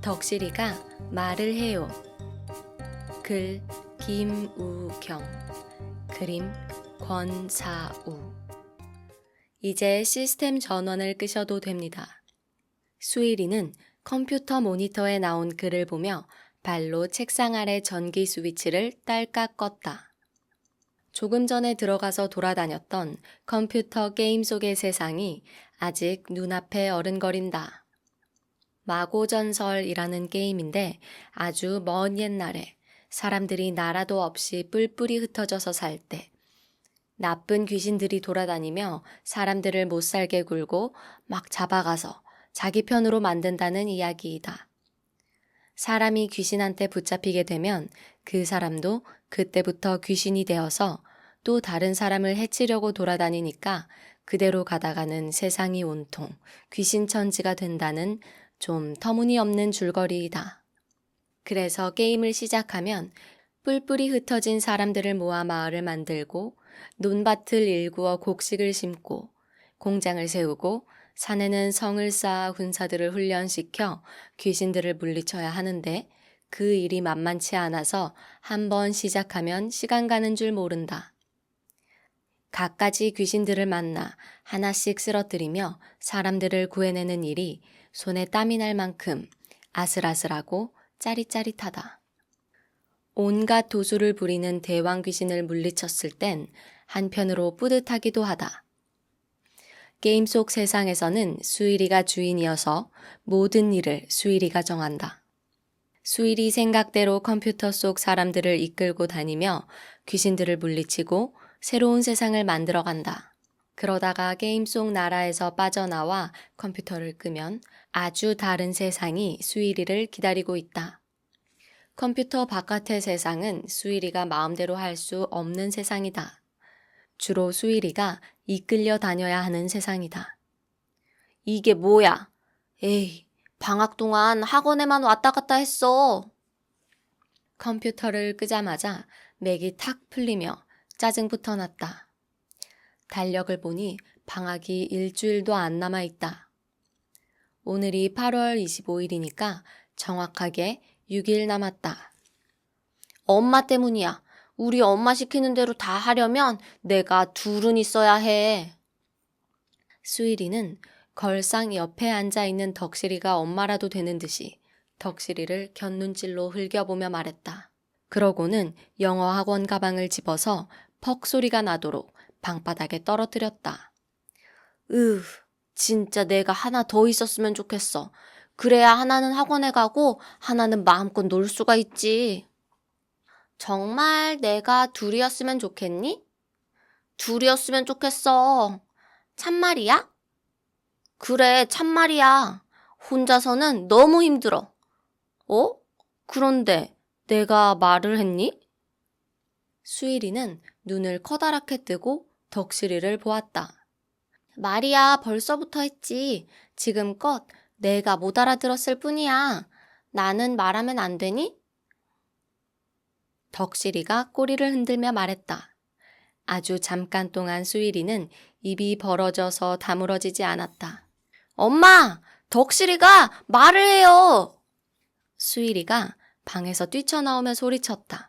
덕실이가 말을 해요. 글 김우경 그림 권사우 이제 시스템 전원을 끄셔도 됩니다. 수일이는 컴퓨터 모니터에 나온 글을 보며 발로 책상 아래 전기 스위치를 딸깍 껐다. 조금 전에 들어가서 돌아다녔던 컴퓨터 게임 속의 세상이 아직 눈앞에 어른거린다. 마고전설이라는 게임인데 아주 먼 옛날에 사람들이 나라도 없이 뿔뿔이 흩어져서 살 때 나쁜 귀신들이 돌아다니며 사람들을 못 살게 굴고 막 잡아가서 자기 편으로 만든다는 이야기이다. 사람이 귀신한테 붙잡히게 되면 그 사람도 그때부터 귀신이 되어서 또 다른 사람을 해치려고 돌아다니니까 그대로 가다가는 세상이 온통 귀신천지가 된다는 좀 터무니없는 줄거리이다. 그래서 게임을 시작하면 뿔뿔이 흩어진 사람들을 모아 마을을 만들고 논밭을 일구어 곡식을 심고 공장을 세우고 산에는 성을 쌓아 군사들을 훈련시켜 귀신들을 물리쳐야 하는데 그 일이 만만치 않아서 한번 시작하면 시간 가는 줄 모른다. 갖가지 귀신들을 만나 하나씩 쓰러뜨리며 사람들을 구해내는 일이 손에 땀이 날 만큼 아슬아슬하고 짜릿짜릿하다. 온갖 도수를 부리는 대왕 귀신을 물리쳤을 땐 한편으로 뿌듯하기도 하다. 게임 속 세상에서는 수일이가 주인이어서 모든 일을 수일이가 정한다. 수일이 생각대로 컴퓨터 속 사람들을 이끌고 다니며 귀신들을 물리치고 새로운 세상을 만들어 간다. 그러다가 게임 속 나라에서 빠져나와 컴퓨터를 끄면 아주 다른 세상이 수일이를 기다리고 있다. 컴퓨터 바깥의 세상은 수일이가 마음대로 할 수 없는 세상이다. 주로 수일이가 이끌려 다녀야 하는 세상이다. 이게 뭐야? 에이, 방학 동안 학원에만 왔다 갔다 했어. 컴퓨터를 끄자마자 맥이 탁 풀리며 짜증부터 났다. 달력을 보니 방학이 일주일도 안 남아 있다. 오늘이 8월 25일이니까 정확하게 6일 남았다. 엄마 때문이야. 우리 엄마 시키는 대로 다 하려면 내가 둘은 있어야 해. 수일이는 걸상 옆에 앉아 있는 덕실이가 엄마라도 되는 듯이 덕실이를 곁눈질로 흘겨보며 말했다. 그러고는 영어 학원 가방을 집어서 퍽 소리가 나도록 방바닥에 떨어뜨렸다. 으, 진짜 내가 하나 더 있었으면 좋겠어. 그래야 하나는 학원에 가고 하나는 마음껏 놀 수가 있지. 정말 내가 둘이었으면 좋겠니? 둘이었으면 좋겠어. 참말이야? 그래, 참말이야. 혼자서는 너무 힘들어. 어? 그런데 내가 말을 했니? 수일이는 눈을 커다랗게 뜨고 덕실이를 보았다. 말이야, 벌써부터 했지. 지금껏 내가 못 알아들었을 뿐이야. 나는 말하면 안 되니? 덕실이가 꼬리를 흔들며 말했다. 아주 잠깐 동안 수일이는 입이 벌어져서 다물어지지 않았다. 엄마! 덕실이가 말을 해요! 수일이가 방에서 뛰쳐나오며 소리쳤다.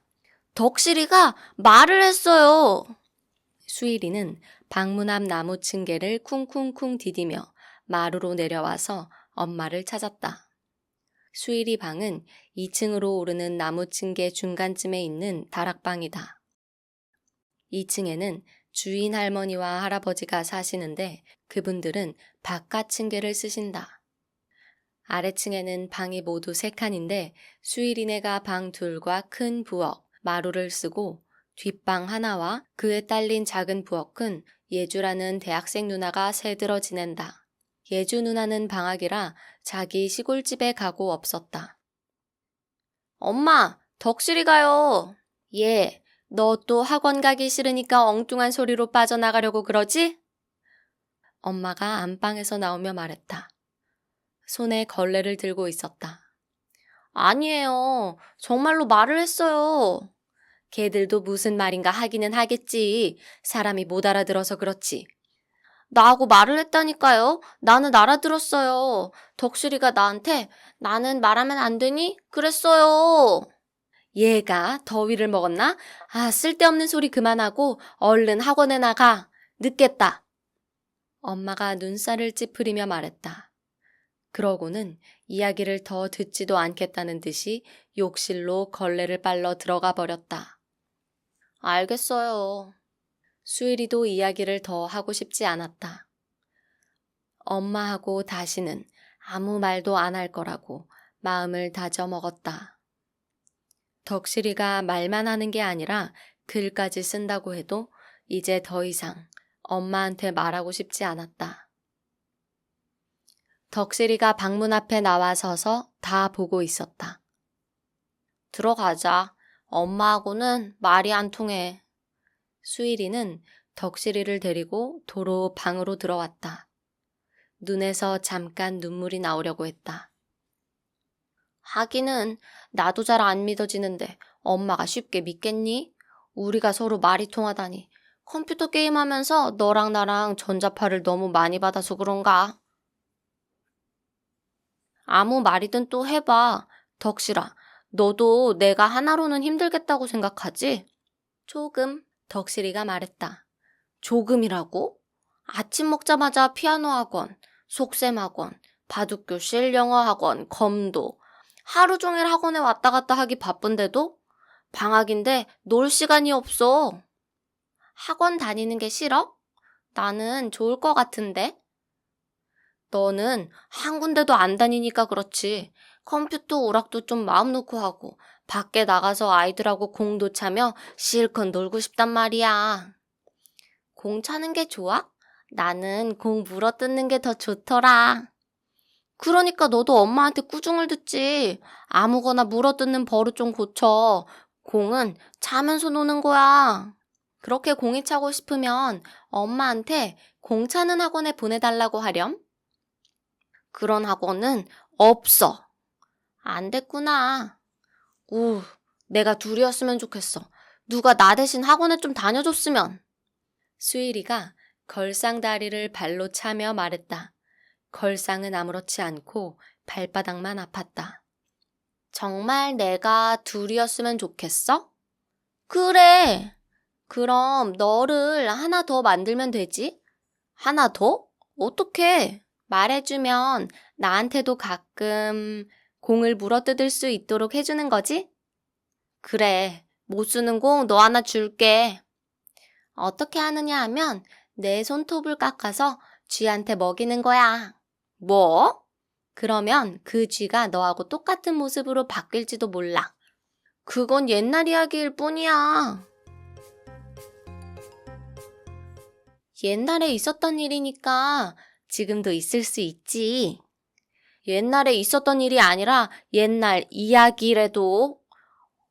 덕실이가 말을 했어요! 수일이는 방문 앞 나무 층계를 쿵쿵쿵 디디며 마루로 내려와서 엄마를 찾았다. 수일이 방은 2층으로 오르는 나무 층계 중간쯤에 있는 다락방이다. 2층에는 주인 할머니와 할아버지가 사시는데 그분들은 바깥 층계를 쓰신다. 아래층에는 방이 모두 세 칸인데 수일이네가 방 둘과 큰 부엌, 마루를 쓰고 뒷방 하나와 그에 딸린 작은 부엌은 예주라는 대학생 누나가 새들어 지낸다. 예주 누나는 방학이라 자기 시골집에 가고 없었다. 엄마, 덕실이 가요. 예, 너 또 학원 가기 싫으니까 엉뚱한 소리로 빠져나가려고 그러지? 엄마가 안방에서 나오며 말했다. 손에 걸레를 들고 있었다. 아니에요. 정말로 말을 했어요. 걔들도 무슨 말인가 하기는 하겠지. 사람이 못 알아들어서 그렇지. 나하고 말을 했다니까요. 나는 알아들었어요. 덕실이가 나한테 나는 말하면 안 되니? 그랬어요. 얘가 더위를 먹었나? 아, 쓸데없는 소리 그만하고 얼른 학원에 나가. 늦겠다. 엄마가 눈살을 찌푸리며 말했다. 그러고는 이야기를 더 듣지도 않겠다는 듯이 욕실로 걸레를 빨러 들어가 버렸다. 알겠어요. 수일이도 이야기를 더 하고 싶지 않았다. 엄마하고 다시는 아무 말도 안 할 거라고 마음을 다져 먹었다. 덕실이가 말만 하는 게 아니라 글까지 쓴다고 해도 이제 더 이상 엄마한테 말하고 싶지 않았다. 덕실이가 방문 앞에 나와 서서 다 보고 있었다. 들어가자. 엄마하고는 말이 안 통해. 수일이는 덕실이를 데리고 도로 방으로 들어왔다. 눈에서 잠깐 눈물이 나오려고 했다. 하기는 나도 잘 안 믿어지는데 엄마가 쉽게 믿겠니? 우리가 서로 말이 통하다니. 컴퓨터 게임하면서 너랑 나랑 전자파를 너무 많이 받아서 그런가? 아무 말이든 또 해봐. 덕실아, 너도 내가 하나로는 힘들겠다고 생각하지? 조금, 덕실이가 말했다. 조금이라고? 아침 먹자마자 피아노 학원, 속셈 학원, 바둑 교실, 영어 학원, 검도. 하루 종일 학원에 왔다 갔다 하기 바쁜데도 방학인데 놀 시간이 없어. 학원 다니는 게 싫어? 나는 좋을 것 같은데. 너는 한 군데도 안 다니니까 그렇지. 컴퓨터 오락도 좀 마음 놓고 하고, 밖에 나가서 아이들하고 공도 차며 실컷 놀고 싶단 말이야. 공 차는 게 좋아? 나는 공 물어뜯는 게 더 좋더라. 그러니까 너도 엄마한테 꾸중을 듣지. 아무거나 물어뜯는 버릇 좀 고쳐. 공은 차면서 노는 거야. 그렇게 공이 차고 싶으면 엄마한테 공 차는 학원에 보내달라고 하렴? 그런 학원은 없어. 안 됐구나. 우, 내가 둘이었으면 좋겠어. 누가 나 대신 학원에 좀 다녀줬으면. 수일이가 걸상다리를 발로 차며 말했다. 걸상은 아무렇지 않고 발바닥만 아팠다. 정말 내가 둘이었으면 좋겠어? 그래. 그럼 너를 하나 더 만들면 되지? 하나 더? 어떻게? 말해주면 나한테도 가끔 공을 물어뜯을 수 있도록 해주는 거지? 그래, 못 쓰는 공 너 하나 줄게. 어떻게 하느냐 하면 내 손톱을 깎아서 쥐한테 먹이는 거야. 뭐? 그러면 그 쥐가 너하고 똑같은 모습으로 바뀔지도 몰라. 그건 옛날 이야기일 뿐이야. 옛날에 있었던 일이니까 지금도 있을 수 있지. 옛날에 있었던 일이 아니라 옛날 이야기래도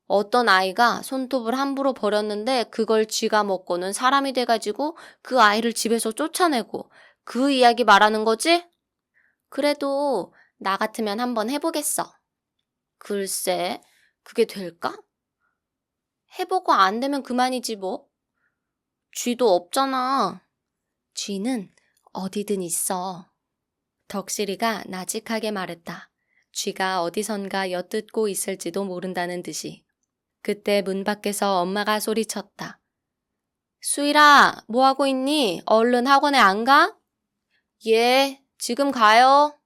어떤 아이가 손톱을 함부로 버렸는데 그걸 쥐가 먹고는 사람이 돼가지고 그 아이를 집에서 쫓아내고 그 이야기 말하는 거지? 그래도 나 같으면 한번 해보겠어. 글쎄, 그게 될까? 해보고 안 되면 그만이지 뭐. 쥐도 없잖아. 쥐는 어디든 있어. 덕실이가 나직하게 말했다. 쥐가 어디선가 엿듣고 있을지도 모른다는 듯이. 그때 문 밖에서 엄마가 소리쳤다. 수일아, 뭐하고 있니? 얼른 학원에 안 가? 예, 지금 가요.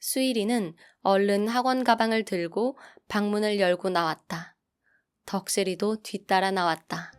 수일이는 얼른 학원 가방을 들고 방문을 열고 나왔다. 덕실이도 뒤따라 나왔다.